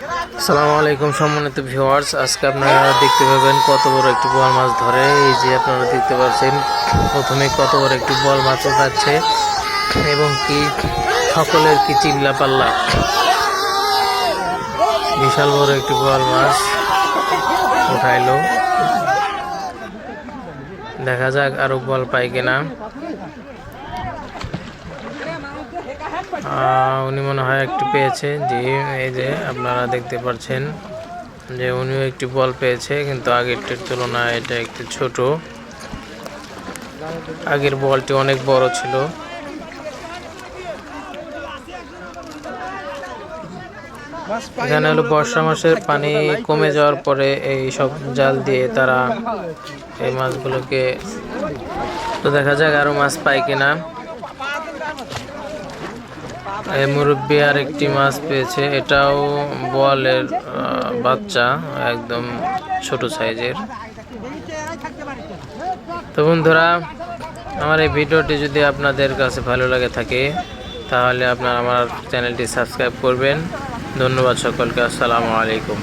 আসসালামু আলাইকুম সম্মানিত ভিউয়ার্স। আজকে আপনারা দেখতে পাবেন কত বড় একটি বল মাছ ধরে। এই যে আপনারা দেখতে পাচ্ছেন, প্রথমে কত বড় একটি বল মাছ উঠাচ্ছে এবং কি সকলের কি চিল্লা পাল্লা। বিশাল বড় একটি বল মাছ উঠাইলো। দেখা যাক আরও বল পাই কিনা। উনি মনে হয় একটি পেয়েছে, যে এই যে আপনারা দেখতে পাচ্ছেন যে উনিও একটি বল পেয়েছে, কিন্তু আগেরটির তুলনায় এটা একটু ছোট। আগের বলটি অনেক বড় ছিল। এখানে হলো বর্ষা মাসের পানি কমে যাওয়ার পরে এই সব জাল দিয়ে তারা এই মাছগুলোকে, তো দেখা যাক আরও মাছ পায় কিনা। মুরব্বী আর একটি মাছ পেয়েছে। এটাও বোয়ালের বাচ্চা, একদম ছোট সাইজের। তো বন্ধুরা, আমার এই ভিডিওটি যদি আপনাদের কাছে ভালো লাগে থাকে, তাহলে আপনারা আমার চ্যানেলটি সাবস্ক্রাইব করবেন। ধন্যবাদ সকলকে, আসসালামু আলাইকুম।